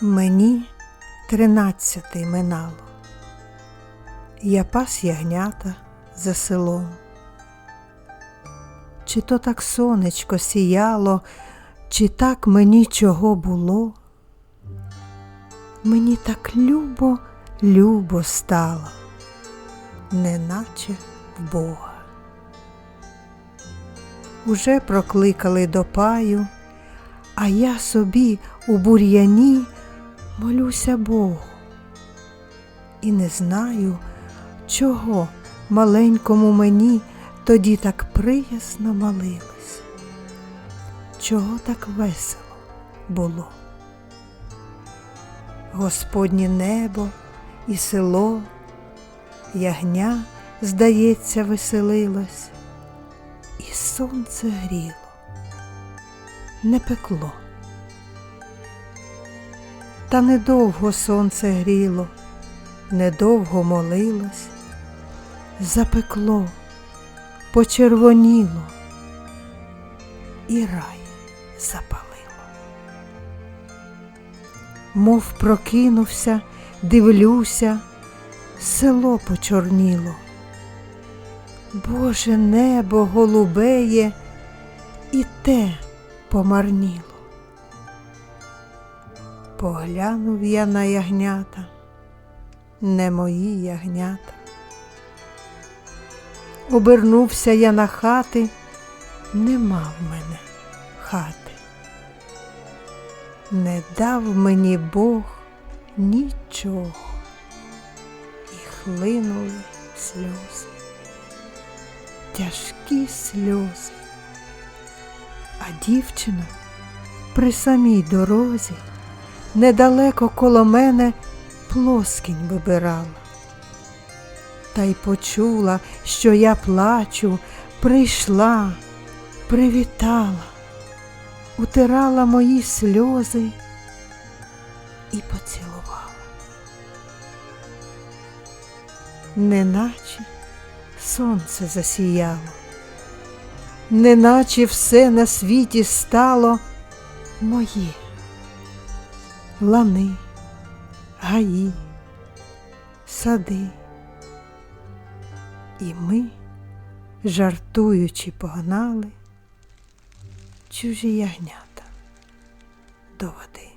Мені тринадцятий минало. Я пас ягнята за селом. Чи то так сонечко сіяло, чи так мені чого було? Мені так любо, любо стало, неначе в Бога. Уже прокликали до паю, а я собі у бур'яні молюся Богу. І не знаю, чого маленькому мені тоді так приязно молилось, чого так весело було. Господнє небо і село, ягня, здається, веселилось, і сонце гріло, не пекло. Та недовго сонце гріло, недовго молилось, запекло, почервоніло, і рай запалило. Мов прокинувся, дивлюся, село почорніло. Боже небо голубеє, і те помарніло. Поглянув я на ягнята, не мої ягнята. Обернувся я на хати, нема в мене хати. Не дав мені Бог нічого, і хлинули сльози, тяжкі сльози, а дівчина при самій дорозі недалеко коло мене плоскінь вибирала. Та й почула, що я плачу, прийшла, привітала, утирала мої сльози і поцілувала. Неначе сонце засіяло, неначе все на світі стало моє лани, гаї, сади. І ми, жартуючи, погнали чужі ягнята до води.